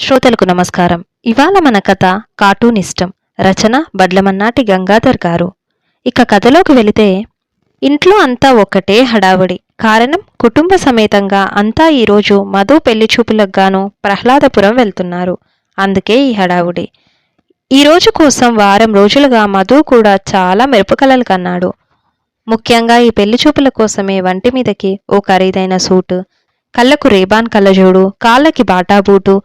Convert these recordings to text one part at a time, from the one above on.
శ్రోతలకు నమస్కారం. ఇవాళ మన కథ కార్టూన్ ఇష్టం. రచన బడ్లమన్నాటి గంగాధర్ గారు. ఇక కథలోకి వెళితే ఇంట్లో అంతా ఒక్కటే హడావుడి. కారణం కుటుంబ సమేతంగా అంతా ఈరోజు మధు పెళ్ళి చూపులకు గాను ప్రహ్లాదపురం వెళ్తున్నారు. అందుకే ఈ హడావుడి. ఈ రోజు కోసం వారం రోజులుగా మధు కూడా చాలా మెరుపుకలలు కన్నాడు. ముఖ్యంగా ఈ పెళ్ళి చూపుల కోసమే వంటి మీదకి ఓ ఖరీదైన సూటు. కళ్ళకు రేబాన్ కళ్ళజోడు కాళ్ళకి బాటా బూటు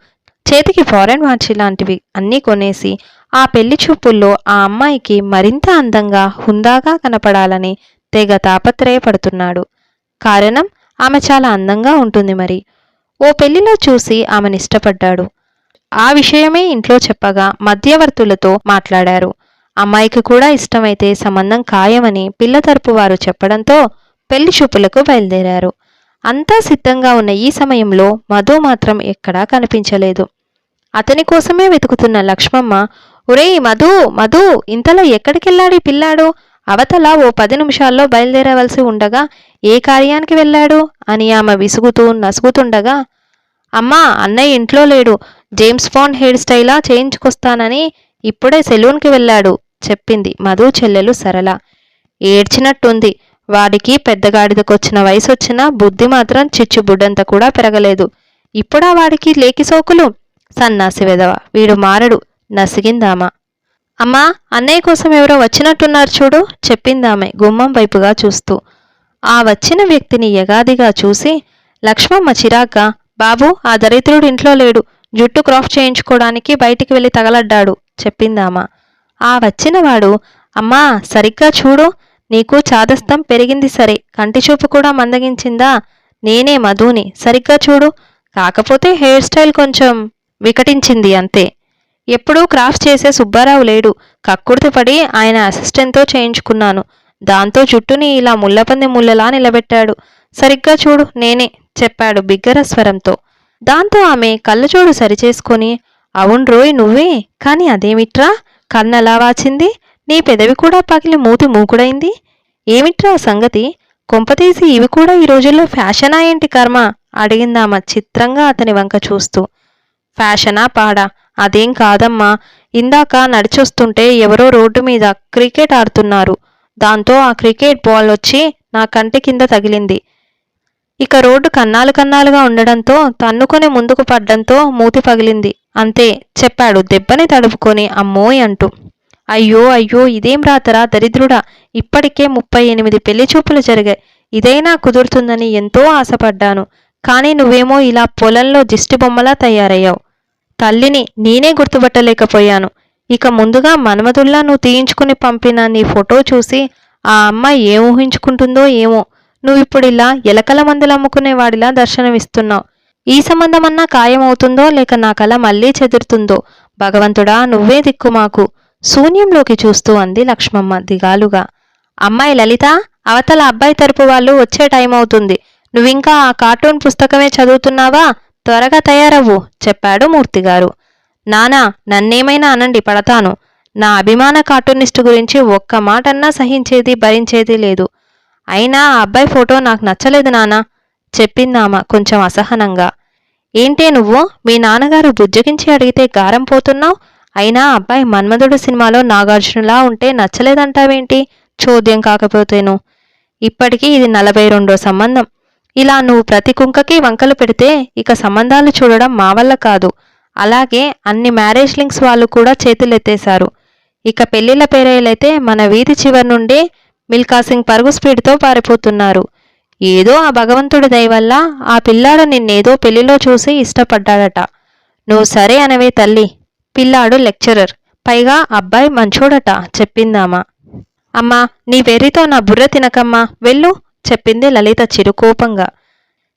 చేతికి ఫారెన్ వాచ్ లాంటివి అన్నీ కొనేసి ఆ పెళ్ళి చూపుల్లో ఆ అమ్మాయికి మరింత అందంగా హుందాగా కనపడాలని తెగ తాపత్రయపడుతున్నాడు. కారణం ఆమె చాలా అందంగా ఉంటుంది మరి. ఓ పెళ్ళిలో చూసి ఆమెను ఇష్టపడ్డాడు. ఆ విషయమే ఇంట్లో చెప్పగా మధ్యవర్తులతో మాట్లాడారు. అమ్మాయికి కూడా ఇష్టమైతే సంబంధం ఖాయమని పిల్ల తరపు వారు చెప్పడంతో పెళ్ళి చూపులకు బయలుదేరారు. అంతా సిద్ధంగా ఉన్న ఈ సమయంలో మధు మాత్రం ఎక్కడా కనిపించలేదు. అతని కోసమే వెతుకుతున్న లక్ష్మమ్మ ఒరేయ్ మధు మధు ఇంతలో ఎక్కడికెళ్ళాడు పిల్లాడు? అవతల ఓ పది నిమిషాల్లో బయలుదేరవలసి ఉండగా ఏ కార్యానికి వెళ్ళాడు? అని ఆమె విసుగుతూ నసుగుతుండగా అమ్మా అన్నయ్య ఇంట్లో లేడు. జేమ్స్ బాండ్ హెయిర్ స్టైలా చేయించుకొస్తానని ఇప్పుడే సెలూన్కి వెళ్ళాడు చెప్పింది మధు చెల్లెలు సరళ. ఏడ్చినట్టుంది. వాడికి పెద్దగాడిదకొచ్చిన వయసు వచ్చినా బుద్ధి మాత్రం చిచ్చుబుడ్డంత కూడా పెరగలేదు. ఇప్పుడా వాడికి లేకి సోకులు? సన్నాసి వెధవ వీడు మారడు నసిగిందామా? అమ్మా అన్నయ్య కోసం ఎవరో వచ్చినట్టున్నారు చూడు చెప్పిందామె గుమ్మం వైపుగా చూస్తూ. ఆ వచ్చిన వ్యక్తిని యగాదిగా చూసి లక్ష్మమ్మ చిరాక బాబు ఆ దరిద్రుడు ఇంట్లో లేడు జుట్టు క్రాఫ్ చేయించుకోవడానికి బయటికి వెళ్ళి తగలడ్డాడు చెప్పిందామా. ఆ వచ్చినవాడు అమ్మా సరిగ్గా చూడు నీకు చాదస్తం పెరిగింది సరే కంటి చూపు కూడా మందగించిందా? నేనే మధుని సరిగ్గా చూడు కాకపోతే హెయిర్ స్టైల్ కొంచెం వికటించింది అంతే. ఎప్పుడూ క్రాఫ్ట్ చేసే సుబ్బారావు లేడు. కక్కుర్తిపడి ఆయన అసిస్టెంట్తో చేయించుకున్నాను. దాంతో జుట్టుని ఇలా ముల్లపంది ముల్లలా నిలబెట్టాడు. సరిగ్గా చూడు నేనే చెప్పాడు బిగ్గర స్వరంతో దాంతో ఆమె కళ్ళజోడు సరిచేసుకొని అవును రోయ్ నువ్వే? కాని అదేమిట్రా? కన్నెలా వాచింది? నీ పెదవి కూడా పగిలి మూతి మూకుడైంది? ఏమిట్రా ఆ సంగతి కొంపతీసి ఇవి కూడా ఈ రోజుల్లో ఫ్యాషనా ఏంటి కర్మ? అడిగిందామ చిత్రంగా అతని వంక చూస్తూ. ఫ్యాషనా పాడా? అదేం కాదమ్మా. ఇందాక నడిచొస్తుంటే ఎవరో రోడ్డు మీద క్రికెట్ ఆడుతున్నారు. దాంతో ఆ క్రికెట్ బాల్ వచ్చి నా కంటి కింద తగిలింది. ఇక రోడ్డు కన్నాలు కన్నాలుగా ఉండడంతో తన్నుకొని ముందుకు పడ్డంతో మూతి పగిలింది. అంతే చెప్పాడు దెబ్బని తడుపుకొని అమ్మోయ్ అంటూ. అయ్యో అయ్యో ఇదేం రాతరా దరిద్రుడా? ఇప్పటికే ముప్పై ఎనిమిది పెళ్ళి చూపులు జరిగాయి. ఇదైనా కుదురుతుందని ఎంతో ఆశపడ్డాను. కానీ నువ్వేమో ఇలా పొలంలో దిష్టి బొమ్మలా తయారయ్యావు. తల్లిని నేనే గుర్తుపట్టలేకపోయాను. ఇక ముందుగా మన్మధుల్లా నువ్వు తీయించుకుని పంపిన నీ ఫోటో చూసి ఆ అమ్మాయి ఏం ఊహించుకుంటుందో ఏమో. నువ్విప్పుడు ఇలా ఎలకల మందులు అమ్ముకునే వాడిలా దర్శనమిస్తున్నావు. ఈ సంబంధమన్నా ఖాయమవుతుందో లేక నా కళ మళ్ళీ చెదురుతుందో? భగవంతుడా నువ్వే దిక్కు మాకు. శూన్యంలోకి చూస్తూ అంది లక్ష్మమ్మ దిగాలుగా. అమ్మాయి లలిత అవతల అబ్బాయి తరపు వాళ్ళు వచ్చే టైం అవుతుంది నువ్వింకా ఆ కార్టూన్ పుస్తకమే చదువుతున్నావా? త్వరగా తయారవ్వు చెప్పాడు మూర్తిగారు. నానా నన్నేమైనా అనండి పడతాను. నా అభిమాన కార్టూనిస్టు గురించి ఒక్క మాటన్నా సహించేది భరించేది లేదు. అయినా ఆ అబ్బాయి ఫోటో నాకు నచ్చలేదు నానా చెప్పిందామ కొంచెం అసహనంగా. ఏంటే నువ్వు? మీ నాన్నగారు బుజ్జగించి అడిగితే గారం పోతున్నావు? అయినా అబ్బాయి మన్మధుడు సినిమాలో నాగార్జునలా ఉంటే నచ్చలేదంటావేంటి? చోద్యం కాకపోతేను. ఇప్పటికీ ఇది నలభై రెండో సంబంధం. ఇలా నువ్వు ప్రతి కుంకకి వంకలు పెడితే ఇక సంబంధాలు చూడడం మా వల్ల కాదు. అలాగే అన్ని మ్యారేజ్ లింక్స్ వాళ్ళు కూడా చేతులెత్తేశారు. ఇక పెళ్ళిళ్ళ పేరేలైతే మన వీధి చివరి నుండి మిల్కా సింగ్ పరుగు స్పీడ్తో పారిపోతున్నారు. ఏదో ఆ భగవంతుడి దయవల్ల ఆ పిల్లాడు నిన్నేదో పెళ్ళిలో చూసి ఇష్టపడ్డాడట. నువ్వు సరే అనవే తల్లి. పిల్లాడు లెక్చరర్. పైగా అబ్బాయి మంచోడట చెప్పిందామా అమ్మా నీ వెర్రితో నా బుర్ర తినకమ్మా. వెళ్ళు. చెప్పింది లలిత చిరుకోపంగా.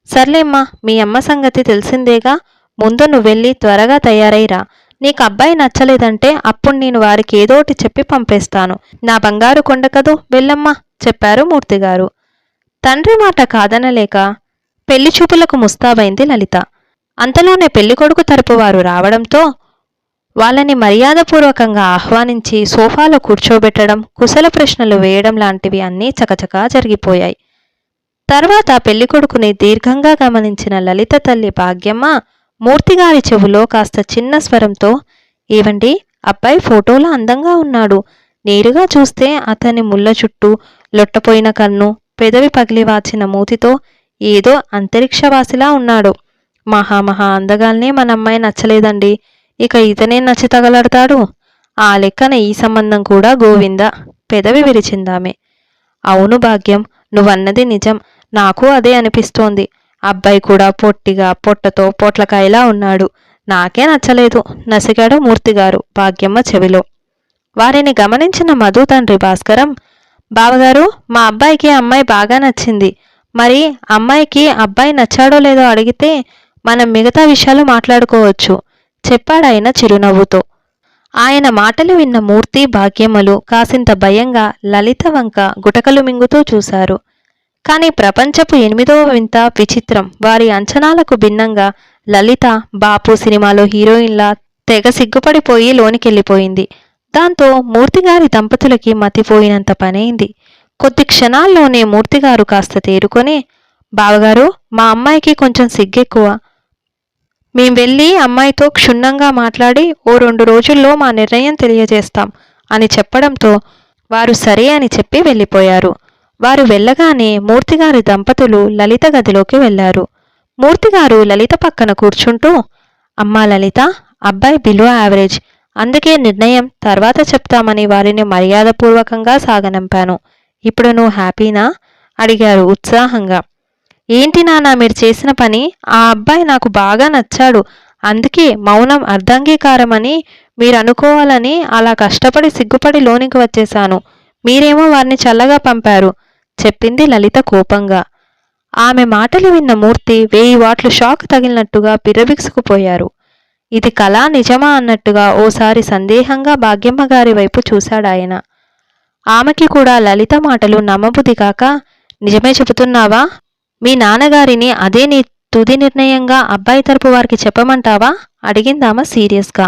సర్లేమ్మా మీ అమ్మ సంగతి తెలిసిందేగా? ముందు నువ్వు వెళ్ళి త్వరగా తయారైరా నీకు అబ్బాయి నచ్చలేదంటే అప్పుడు నేను వారికి ఏదోటి చెప్పి పంపేస్తాను. నా బంగారు కొండ కదూ? వెళ్ళమ్మా చెప్పారు మూర్తిగారు. తండ్రి మాట కాదనలేక పెళ్ళి చూపులకు ముస్తాబైంది లలిత. అంతలోనే పెళ్ళికొడుకు తరపు వారు రావడంతో వాళ్ళని మర్యాదపూర్వకంగా ఆహ్వానించి సోఫాలో కూర్చోబెట్టడం కుశల ప్రశ్నలు వేయడం లాంటివి అన్నీ చకచకా జరిగిపోయాయి. తర్వాత పెళ్ళికొడుకుని దీర్ఘంగా గమనించిన లలిత తల్లి భాగ్యమ్మ మూర్తిగారి చెవులో కాస్త చిన్న స్వరంతో ఏవండి అబ్బాయి ఫోటోలో అందంగా ఉన్నాడు. నేరుగా చూస్తే అతని ముళ్ళ చుట్టూ లొట్టపోయిన కన్ను పెదవి పగిలి వాచిన మూతితో ఏదో అంతరిక్షవాసిలా ఉన్నాడు. మహా మహా అందగాల్నే మన అమ్మాయి నచ్చలేదండి. ఇక ఇతనే నచ్చి తగలడతాడు? ఆ లెక్కన ఈ సంబంధం కూడా గోవింద పెదవి విరిచిందామె. అవును భాగ్యం నువ్వన్నది నిజం. నాకు అదే అనిపిస్తోంది. అబ్బాయి కూడా పొట్టిగా పొట్టతో పొట్లకాయలా ఉన్నాడు. నాకే నచ్చలేదు. నసిగాడు మూర్తిగారు. భాగ్యమ్మ చెవిలో. వారిని గమనించిన మధు తండ్రి భాస్కరం బావగారు మా అబ్బాయికి అమ్మాయి బాగా నచ్చింది. మరి అమ్మాయికి అబ్బాయి నచ్చాడో లేదో అడిగితే మనం మిగతా విషయాలు మాట్లాడుకోవచ్చు చెప్పాడాయన చిరునవ్వుతో. ఆయన మాటలు విన్న మూర్తి భాగ్యమ్మలు కాసింత భయంగా లలిత వంక గుటకలు మింగుతూ చూశారు. కానీ ప్రపంచపు ఎనిమిదవ వింత విచిత్రం. వారి అంచనాలకు భిన్నంగా లలిత బాపు సినిమాలో హీరోయిన్లా తెగ సిగ్గుపడిపోయి లోనికెళ్ళిపోయింది. దాంతో మూర్తిగారి దంపతులకి మతిపోయినంత పనైంది. కొద్ది క్షణాల్లోనే మూర్తిగారు కాస్త తేరుకొని బావగారు మా అమ్మాయికి కొంచెం సిగ్గెక్కువ. మేం వెళ్ళి అమ్మాయితో క్షుణ్ణంగా మాట్లాడి ఓ రెండు రోజుల్లో మా నిర్ణయం తెలియజేస్తాం అని చెప్పడంతో వారు సరే అని చెప్పి వెళ్ళిపోయారు. వారు వెళ్ళగానే మూర్తిగారి దంపతులు లలిత గదిలోకి వెళ్ళారు. మూర్తిగారు లలిత పక్కన కూర్చుంటూ అమ్మా లలిత అబ్బాయి బిలో యావరేజ్. అందుకే నిర్ణయం తర్వాత చెప్తామని వారిని మర్యాదపూర్వకంగా సాగనంపాను. ఇప్పుడు నువ్వు హ్యాపీనా? అడిగారు ఉత్సాహంగా. ఏంటి నాన్న మీరు చేసిన పని? ఆ అబ్బాయి నాకు బాగా నచ్చాడు. అందుకే మౌనం అర్ధాంగీకారమని మీరు అనుకోవాలని అలా కష్టపడి సిగ్గుపడి లోనికి వచ్చేశాను. మీరేమో వారిని చల్లగా పంపారు. చెప్పింది లలిత కోపంగా. ఆమె మాటలు విన్న మూర్తి వేయి వాట్లు షాక్ తగిలినట్టుగా బిర్రబిగుసుకుపోయారు ఇది కళా నిజమా అన్నట్టుగా ఓసారి సందేహంగా భాగ్యమ్మ గారి వైపు చూశాడాయన ఆమెకి కూడా లలిత మాటలు నమ్మబుద్ధి కాక నిజమే చెబుతున్నావా? మీ నాన్నగారిని అదే నీ తుది నిర్ణయంగా అబ్బాయి తరపు వారికి చెప్పమంటావా? అడిగిందామ సీరియస్గా.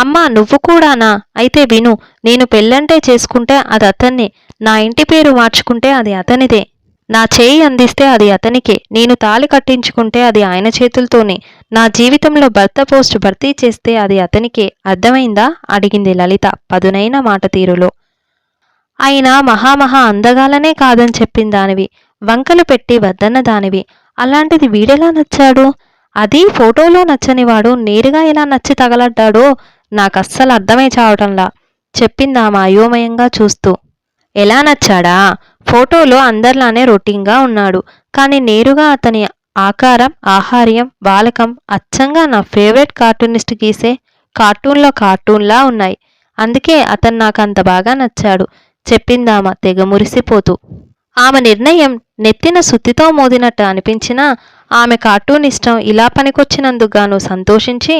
అమ్మా నువ్వు కూడానా? అయితే విను నేను పెళ్ళంటే చేసుకుంటే అది అతన్ని. నా ఇంటి పేరు మార్చుకుంటే అది అతనిదే. నా చేయి అందిస్తే అది అతనికే. నేను తాళి కట్టించుకుంటే అది ఆయన చేతులతోనే. నా జీవితంలో భర్త పోస్ట్ భర్తీ చేస్తే అది అతనికే. అర్థమైందా? అడిగింది లలిత పదునైన మాట తీరులో. ఆయన మహామహా అందగాలనే కాదని చెప్పిన దానివి. వంకలు పెట్టి వద్దన్న దానివి. అలాంటిది వీడెలా నచ్చాడు? అది ఫోటోలో నచ్చనివాడు నేరుగా ఎలా నచ్చి తగలడ్డాడో నాకస్సలు అర్థమై చావటంలా చెప్పిందామ అయోమయంగా చూస్తూ. ఎలా నచ్చాడా? ఫోటోలో అందరిలానే రొటీన్గా ఉన్నాడు. కానీ నేరుగా అతని ఆకారం ఆహార్యం బాలకం అచ్చంగా నా ఫేవరెట్ కార్టూనిస్ట్ గీసే కార్టూన్లో కార్టూన్లా ఉన్నాయి. అందుకే అతను నాకు అంత బాగా నచ్చాడు చెప్పిందామ తెగ మురిసిపోతూ. ఆమె నిర్ణయం నెత్తిన సుత్తితో మోదినట్టు అనిపించినా ఆమె కార్టూన్ ఇష్టం ఇలా పనికొచ్చినందుకు గాను సంతోషించి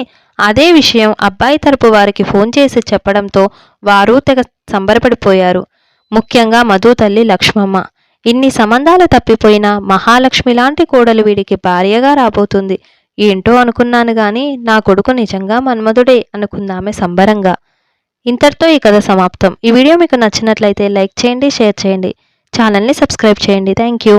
అదే విషయం అబ్బాయి తరపు వారికి ఫోన్ చేసి చెప్పడంతో వారు తెగ సంబరపడిపోయారు. ముఖ్యంగా మధు తల్లి లక్ష్మమ్మ. ఇన్ని సంబంధాలు తప్పిపోయిన మహాలక్ష్మి లాంటి కోడలు వీడికి భార్యగా రాబోతుంది. ఏంటో అనుకున్నాను గాని నా కొడుకు నిజంగా మన్మధుడే అనుకుందామె సంబరంగా. ఇంతటితో ఈ కథ సమాప్తం. ఈ వీడియో మీకు నచ్చినట్లయితే లైక్ చేయండి షేర్ చేయండి. ఛానల్ని సబ్స్క్రైబ్ చేయండి. Thank you.